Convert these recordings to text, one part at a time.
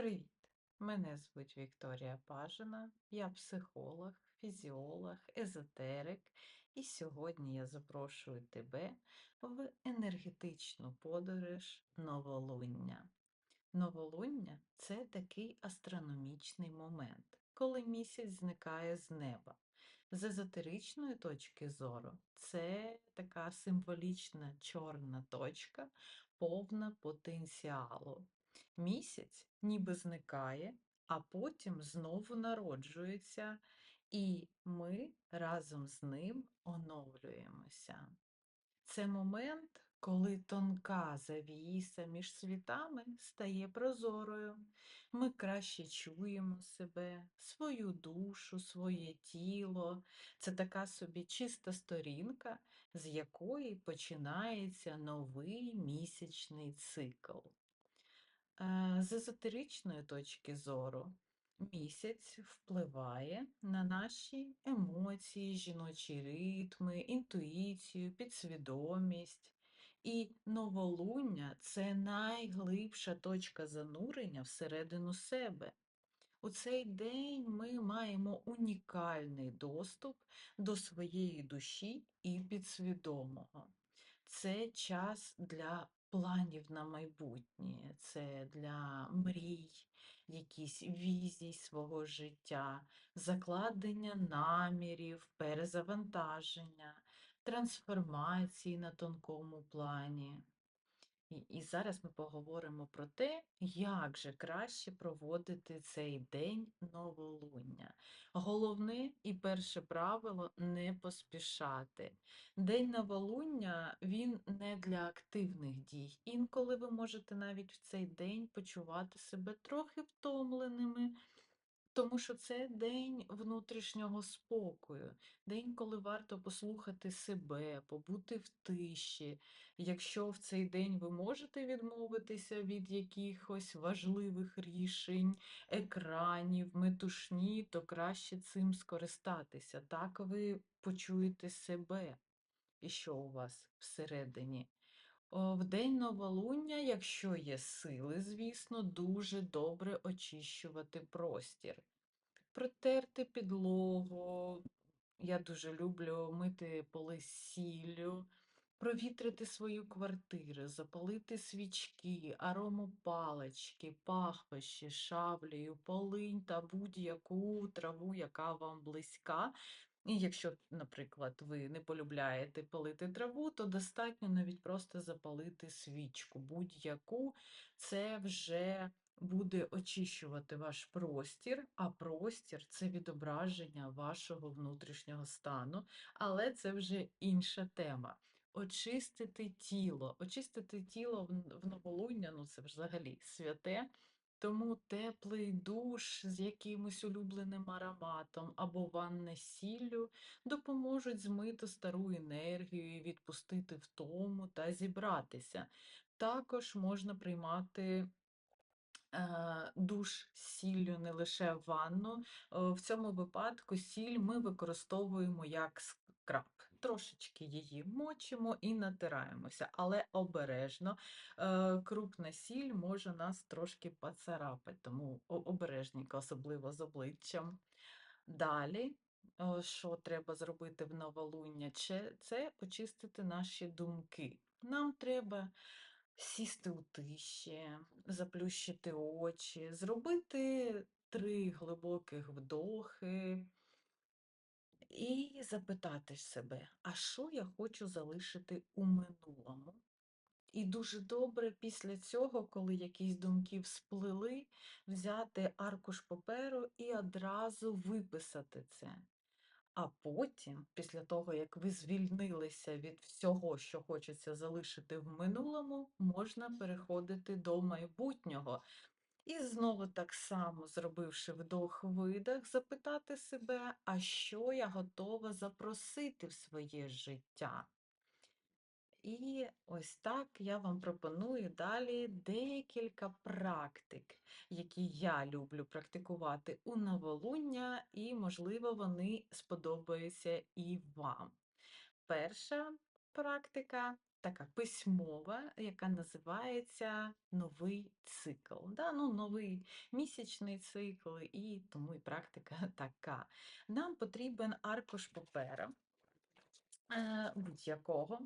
Привіт! Мене звуть Вікторія Пажина, я психолог, фізіолог, езотерик, і сьогодні я запрошую тебе в енергетичну подорож новолуння. Новолуння це такий астрономічний момент, коли місяць зникає з неба. З езотеричної точки зору, це така символічна чорна точка, повна потенціалу. Місяць ніби зникає, а потім знову народжується, і ми разом з ним оновлюємося. Це момент, коли тонка завіса між світами стає прозорою. Ми краще чуємо себе, свою душу, своє тіло. Це така собі чиста сторінка, з якої починається новий місячний цикл. Е, З езотеричної точки зору, місяць впливає на наші емоції, жіночі ритми, інтуїцію, підсвідомість. І новолуння це найглибша точка занурення всередину себе. У цей день ми маємо унікальний доступ до своєї душі і підсвідомого. Це час для планів на майбутнє, це для мрій, якісь візій свого життя, закладення намірів, перезавантаження, трансформації на тонкому плані. І, і зараз ми поговоримо про те, як же краще проводити цей день новолуння. Головне і перше правило не поспішати. День новолуння він не для активних дій. Інколи ви можете навіть в цей день почувати себе трохи втомленими. Тому що це день внутрішнього спокою, день, коли варто послухати себе, побути в тиші. Якщо в цей день ви можете відмовитися від якихось важливих рішень, екранів, метушні, то краще цим скористатися. Так ви почуєте себе і що у вас всередині. В день новолуння, якщо є сили, звісно, дуже добре очищувати простір. Протерти підлогу. Я дуже люблю мити поли сіллю, провітрити свою квартиру, запалити свічки, аромопалички, пахощі, шавлею, полинь та будь-яку траву, яка вам близька. І якщо, наприклад, ви не полюбляєте палити траву, то достатньо навіть просто запалити свічку. Будь-яку це вже буде очищувати ваш простір, а простір це відображення вашого внутрішнього стану, але це вже інша тема. Очистити тіло. Очистити тіло в новолуння, ну це взагалі святе. Тому теплий душ з якимось улюбленим ароматом або ванна з сіллю допоможуть змити стару енергію, відпустити втому та зібратися. Також можна приймати е, душ з сіллю не лише ванну. Е, В цьому випадку сіль ми використовуємо як скраб. Трошечки її мочимо і натираємося, але обережно. Е, Крупна сіль може нас трошки поцарапати, тому обережненько, особливо з обличчям. Далі, що треба зробити в новолуння, це очистити наші думки. Нам треба сісти у тиші, заплющити очі, зробити три глибоких вдохи і запитати себе, а що я хочу залишити у минулому? І дуже добре після цього, коли якісь думки всплили, взяти аркуш паперу і одразу виписати це. А потім, після того, як ви звільнилися від всього, що хочеться залишити в минулому, можна переходити до майбутнього. І знову так само, зробивши вдох-видих, запитати себе, а що я готова запросити в своє життя. І ось так я вам пропоную далі декілька практик, які я люблю практикувати у новолуння, і, можливо, вони сподобаються і вам. Перша практика така письмова, яка називається новий цикл. Да? Ну, новий місячний цикл, і тому і практика така. Нам потрібен аркуш папера е, будь-якого,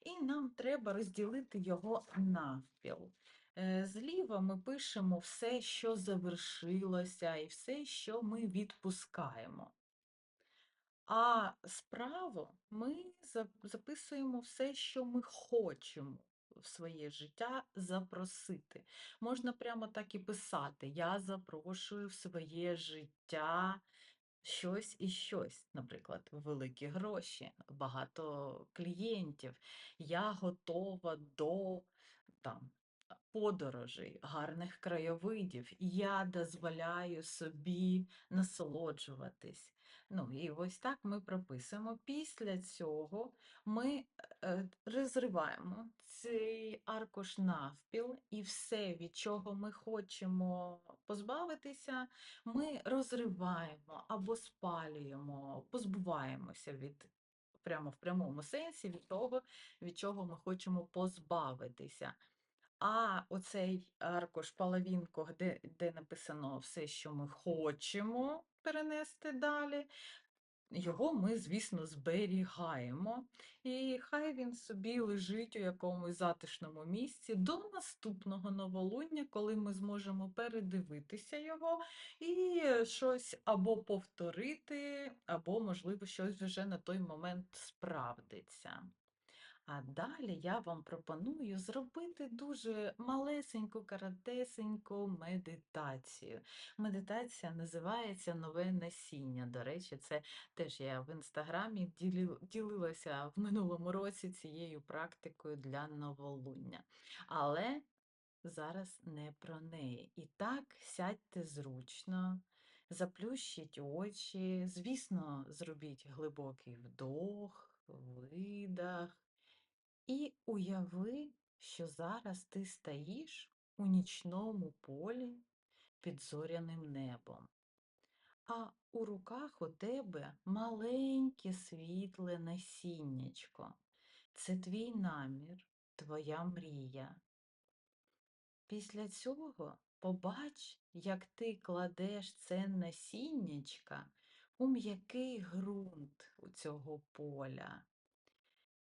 і нам треба розділити його навпіл. Е, Зліва ми пишемо все, що завершилося, і все, що ми відпускаємо. А справа ми за- записуємо все, що ми хочемо в своє життя запросити. Можна прямо так і писати: Я запрошую в своє життя щось і щось, наприклад, великі гроші, багато клієнтів. Я готова до там. Подорожей, гарних краєвидів, я дозволяю собі насолоджуватись. Ну, і ось так ми прописуємо. Після цього ми е, розриваємо цей аркуш навпіл, і все, від чого ми хочемо позбавитися, ми розриваємо або спалюємо, позбуваємося від прямо в прямому сенсі від того, від чого ми хочемо позбавитися. А оцей аркуш, половинку, де, де написано все, що ми хочемо перенести далі, його ми, звісно, зберігаємо. І хай він собі лежить у якомусь затишному місці до наступного новолуння, коли ми зможемо передивитися його і щось або повторити, або, можливо, щось вже на той момент справдиться. А далі я вам пропоную зробити дуже малесеньку, коротесеньку медитацію. Медитація називається Нове насіння. До речі, це теж я в інстаграмі ділилася в минулому році цією практикою для новолуння. Але зараз не про неї. І так, сядьте зручно. Заплющіть очі, звісно, зробіть глибокий вдох, видах. І уяви, що зараз ти стоїш у нічному полі під зоряним небом, а у руках у тебе маленьке світле насіннячко. Це твій намір, твоя мрія. Після цього побач, як ти кладеш це насіннячка у м'який ґрунт у цього поля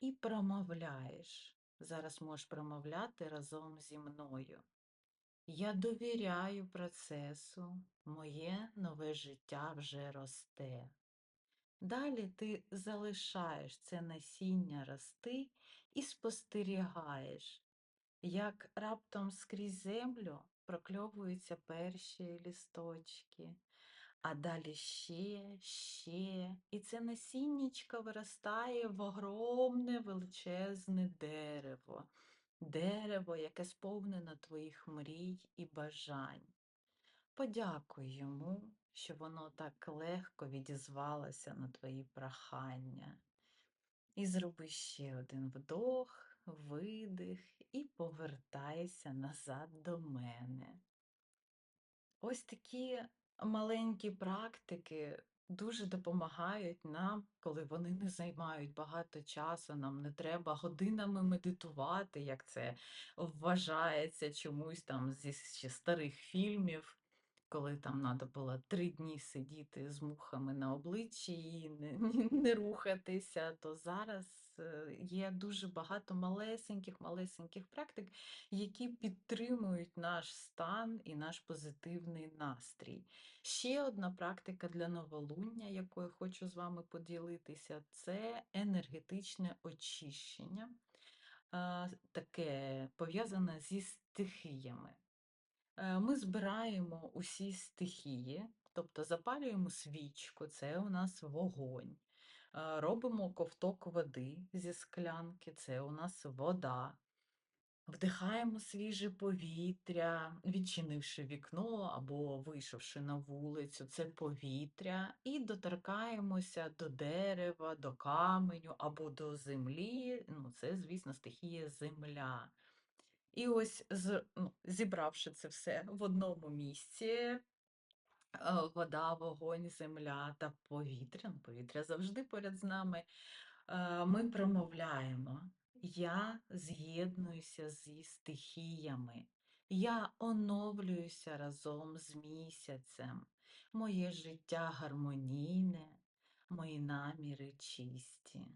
і промовляєш. Зараз можеш промовляти разом зі мною. Я довіряю процесу, моє нове життя вже росте. Далі ти залишаєш це насіння рости і спостерігаєш, як раптом скрізь землю прокльовуються перші лісточки, а далі ще, ще, і це насіннячко виростає в огромне величезне дерево, дерево, яке сповнено твоїх мрій і бажань. Подякуй йому, що воно так легко відізвалося на твої прохання. І зроби ще один вдох, видих і повертайся назад до мене. Ось такі маленькі практики дуже допомагають нам, коли вони не займають багато часу. Нам не треба годинами медитувати, як це вважається чомусь там зі ще старих фільмів, коли там треба було три дні сидіти з мухами на обличчі і не, не рухатися, то зараз е, є дуже багато малесеньких, малесеньких практик, які підтримують наш стан і наш позитивний настрій. Ще одна практика для новолуння, якою хочу з вами поділитися, це енергетичне очищення, таке пов'язане зі стихіями. Е, Ми збираємо усі стихії, тобто запалюємо свічку, це у нас вогонь. Робимо ковток води зі склянки, це у нас вода. Вдихаємо свіже повітря, відчинивши вікно або вийшовши на вулицю, це повітря, і доторкаємося до дерева, до каменю або до землі. Ну, це, звісно, стихія земля. І ось, ну, зібравши це все в одному місці, вода, вогонь, земля та повітря, ну, повітря завжди поряд з нами. Е, Ми промовляємо. Я з'єднуюся зі стихіями. Я оновлююся разом з місяцем. Моє життя гармонійне, мої наміри чисті.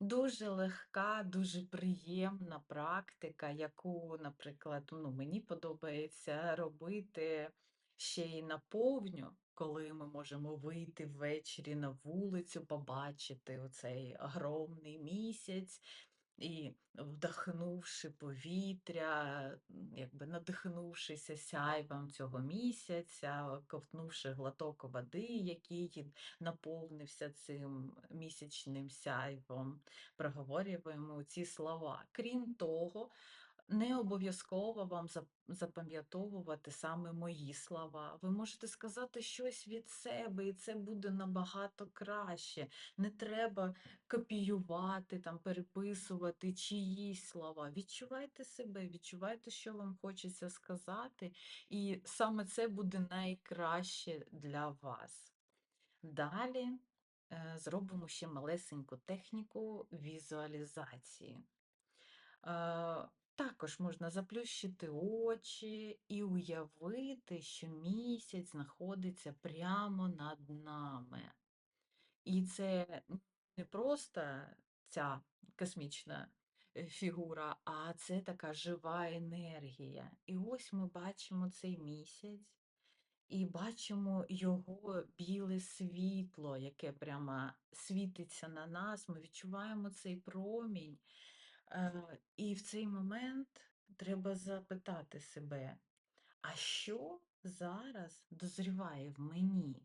Дуже легка, дуже приємна практика, яку, наприклад, ну, мені подобається робити ще й на повню, коли ми можемо вийти ввечері на вулицю, побачити оцей огромний місяць і, вдихнувши повітря, якби надихнувшися сяйвом цього місяця, ковтнувши глоток води, який наповнився цим місячним сяйвом, проговорюємо ці слова. Крім того, не обов'язково вам запам'ятовувати саме мої слова. Ви можете сказати щось від себе, і це буде набагато краще. Не треба копіювати, там, переписувати чиїсь слова. Відчувайте себе, відчувайте, що вам хочеться сказати, і саме це буде найкраще для вас. Далі е, зробимо ще малесеньку техніку візуалізації. Також можна заплющити очі і уявити, що місяць знаходиться прямо над нами. І це не просто ця космічна е, фігура, а це така жива енергія. І ось ми бачимо цей місяць і бачимо його біле світло, яке прямо світиться на нас. Ми відчуваємо цей промінь. Е, І в цей момент треба запитати себе, а що зараз дозріває в мені?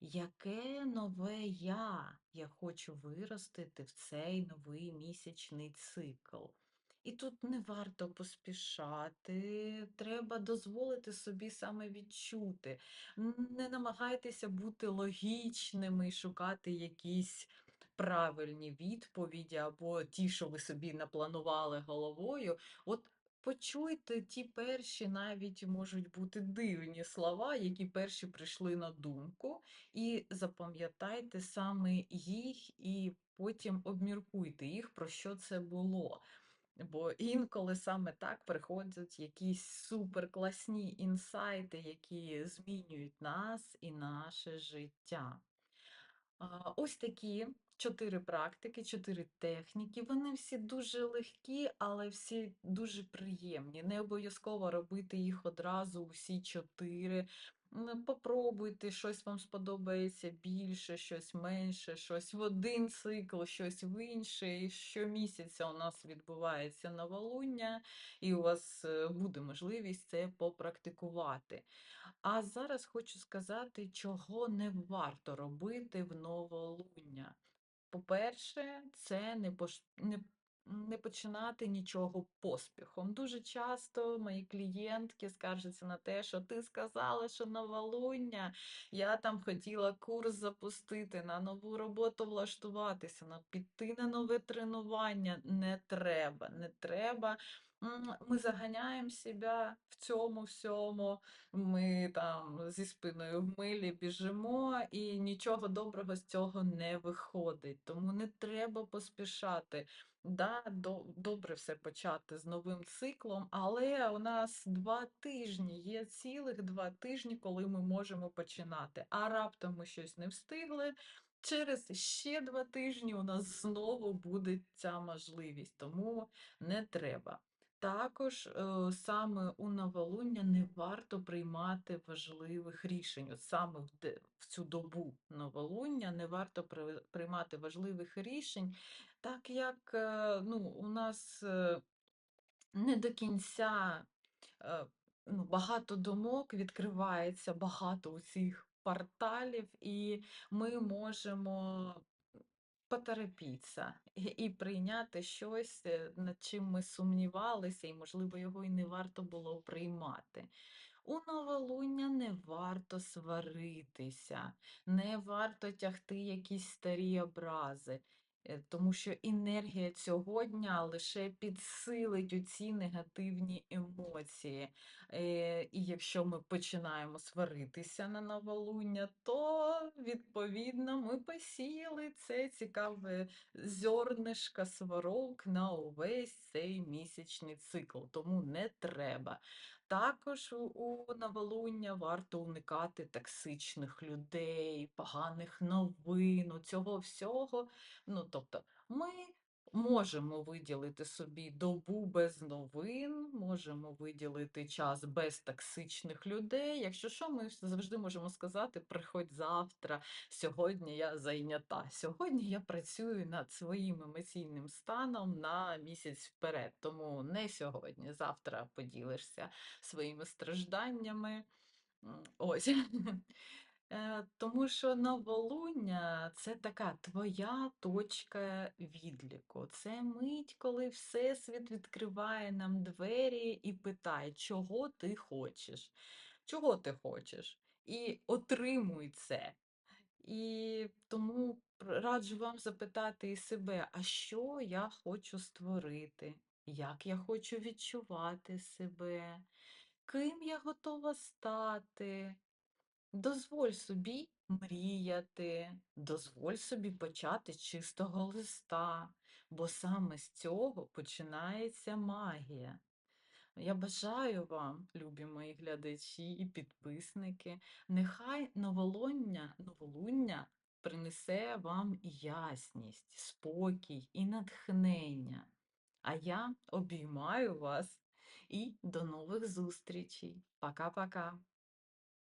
Яке нове я я хочу виростити в цей новий місячний цикл? І тут не варто поспішати, треба дозволити собі саме відчути. Не намагайтеся бути логічними і шукати якісь правильні відповіді або ті, що ви собі напланували головою. От Почуйте ті перші, навіть можуть бути дивні слова, які перші прийшли на думку, і запам'ятайте саме їх, і потім обміркуйте їх, про що це було. Бо інколи саме так приходять якісь суперкласні інсайти, які змінюють нас і наше життя. Ось такі чотири практики, чотири техніки. Вони всі дуже легкі, але всі дуже приємні. Не обов'язково робити їх одразу усі чотири. Попробуйте, щось вам сподобається більше, щось менше, щось в один цикл, щось в інший. Щомісяця у нас відбувається новолуння, і у вас е, буде можливість це попрактикувати. А зараз хочу сказати, чого не варто робити в новолуння. По-перше, це не пош... не... не починати нічого поспіхом. Дуже часто мої клієнтки скаржаться на те, що ти сказала, що новолуння, я там хотіла курс запустити, на нову роботу влаштуватися, на піти на нове тренування. Не треба, не треба. Ми заганяємо себе в цьому всьому, ми там зі спиною в милі біжимо, і нічого доброго з цього не виходить. Тому не треба поспішати. Да, до, добре все почати з новим циклом, але у нас два тижні, є цілих два тижні, коли ми можемо починати. А раптом ми щось не встигли. Через ще два тижні у нас знову буде ця можливість, тому не треба. Також е, саме у новолуння не варто приймати важливих рішень. Саме в, цю добу новолуння не варто при, приймати важливих рішень, так як е, ну, у нас е, не до кінця ну, багато думок відкривається, багато усіх порталів, і ми можемо поторопіться і, і прийняти щось, е, над чим ми сумнівалися, і, можливо, його і не варто було приймати. У новолуння не варто сваритися, не варто тягти якісь старі образи. Е, Тому що енергія цього дня лише підсилить оці негативні емоції. Е, І якщо ми починаємо сваритися на новолуння, то відповідно ми посіяли це цікаве зернишко сварок на увесь цей місячний цикл. Тому не треба. Також у новолуння варто уникати токсичних людей, поганих новин, цього всього. Ну, тобто, ми можемо виділити собі добу без новин, можемо виділити час без токсичних людей. Якщо що, ми завжди можемо сказати: приходь завтра, сьогодні я зайнята. Сьогодні я працюю над своїм емоційним станом на місяць вперед. Тому не сьогодні, завтра поділишся своїми стражданнями. Ось. Е, Тому що новолуння це така твоя точка відліку. Це мить, коли Всесвіт відкриває нам двері і питає, чого ти хочеш, чого ти хочеш, і отримуй це. І тому раджу вам запитати і себе, а що я хочу створити, як я хочу відчувати себе, ким я готова стати. Дозволь собі мріяти, дозволь собі почати чистого листа, бо саме з цього починається магія. Я бажаю вам, любі мої глядачі і підписники, нехай новолуння, новолуння принесе вам ясність, спокій і натхнення. А я обіймаю вас і до нових зустрічей. Пока-пока.